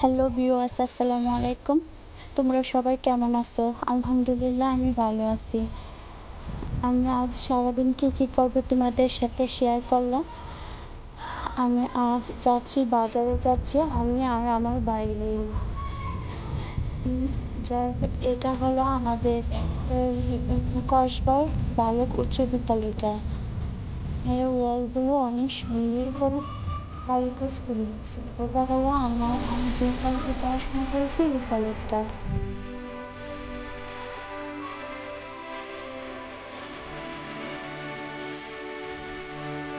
Hello viewers, আসসালামু আলাইকুম। তোমরা সবাই কেমন আছো? আলহামদুলিল্লাহ, আমি ভালো আছি। আমি আজ সারাদিন কী কী করব তোমাদের সাথে শেয়ার করলাম? আমি আজ যাচ্ছি, বাজারে যাচ্ছি, আমি আর আমার বাইরে। এটা হলো আমাদের কসবার বালক উচ্চ বিদ্যালয়টা। এর ওয়ালগুলো অনেক সুন্দর করে কারুকাজ করে দিচ্ছে ওটা হলো আমার আমি যে কলেজে পড়াশোনা করেছি এই কলেজটা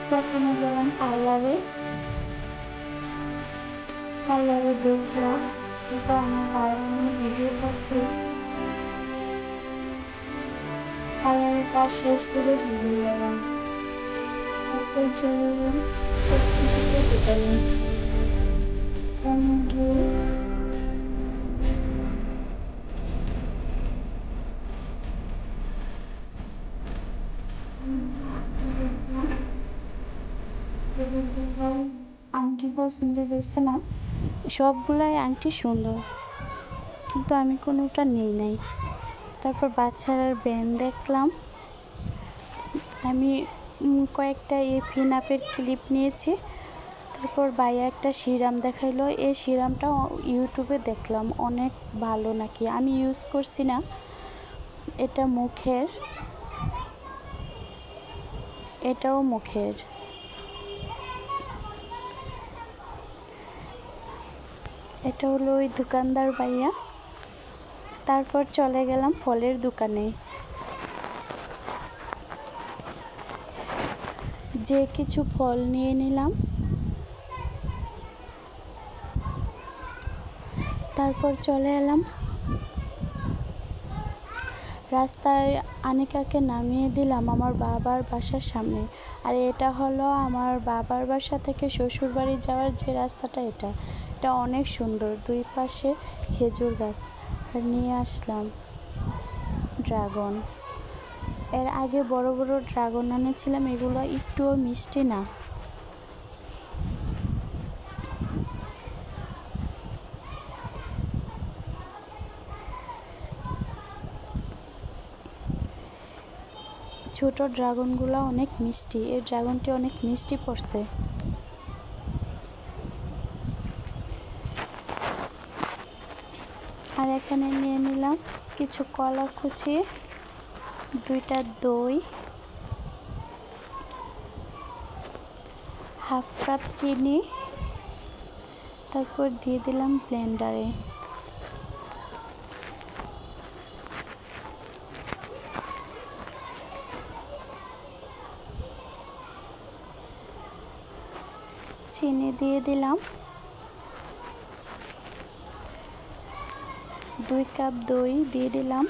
প্রথমে গেলাম পার্লারে পার্লারে দেখলাম, এটা আমার পার্লারে ভিডিও করছি। পার্লারের কাজ শেষ করে ভিডিও গেলাম। আংটি পছন্দ না? সবগুলাই আংটি সুন্দর, কিন্তু আমি কোনোটা নেই নাই। তারপর বাচ্চার ব্যান্ড দেখলাম। আমি কয়েকটা এই ফিনাপের ক্লিপ নিয়েছি। তারপর বাইয়া একটা সিরাম দেখাইলো। এই সিরামটা ইউটিউবে দেখলাম, অনেক ভালো নাকি? আমি ইউজ করছি না, এটা মুখের। এটাও মুখের। এটা হলো ওই দোকানদার ভাইয়া। তারপর চলে গেলাম ফলের দোকানে। যে কিছু ফল নিয়ে নিলাম। তারপর চলে এলাম। রাস্তায় আনিকাকে নামিয়ে দিলাম আমার বাবার বাসার সামনে। আর এটা হলো আমার বাবার বাসা থেকে শ্বশুর বাড়ি যাওয়ার যে রাস্তাটা এটা। এটা অনেক সুন্দর, দুই পাশে খেজুর গাছ। আর নিয়ে আসলাম ড্রাগন। এর আগে বড় বড় ড্রাগন আনেছিলাম এগুলো একটুও মিষ্টি না। ছোট ড্রাগনগুলো অনেক মিষ্টি, এই ড্রাগনটি অনেক মিষ্টি পড়ছে। আর এখানে নিয়ে নিলাম কিছু কলা কুচি দুইটা দই, হাফ কাপ চিনি, তারপর দিয়ে দিলাম ব্লেন্ডারে। চিনি দিয়ে দিলাম। দুই কাপ দই দিয়ে দিলাম।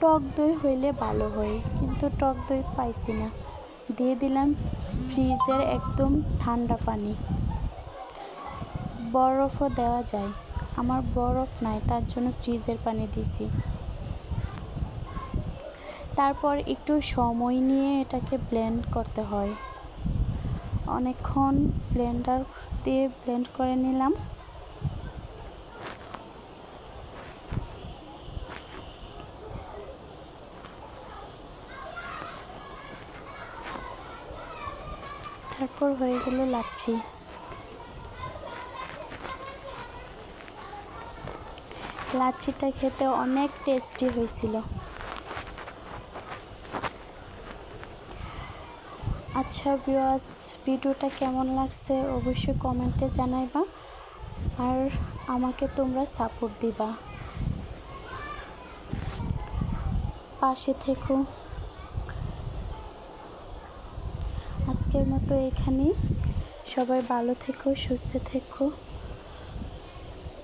টক দই হইলে ভালো হয়, কিন্তু টক দই পাইছি না। দিয়ে দিলাম ফ্রিজের একদম ঠান্ডা পানি। বরফও দেওয়া যায়। আমার বরফ নাই, তার জন্য ফ্রিজের পানি দিছি। তারপর একটু সময় নিয়ে এটাকে ব্লেন্ড করতে হয়। অনেকক্ষণ ব্লেন্ডার দিয়ে ব্লেন্ড করে নিলাম। তারপর হয়ে গেল লাচ্ছি। লাচ্ছিটা খেতে অনেক টেস্টি হয়েছিল। আচ্ছা বিওয়াস ভিডিওটা কেমন লাগছে অবশ্যই কমেন্টে জানাইবা। আর আমাকে তোমরা সাপোর্ট দিবা। পাশে থেকো। আজকের মতো এখানেই। সবাই ভালো থেকো সুস্থ থেকো।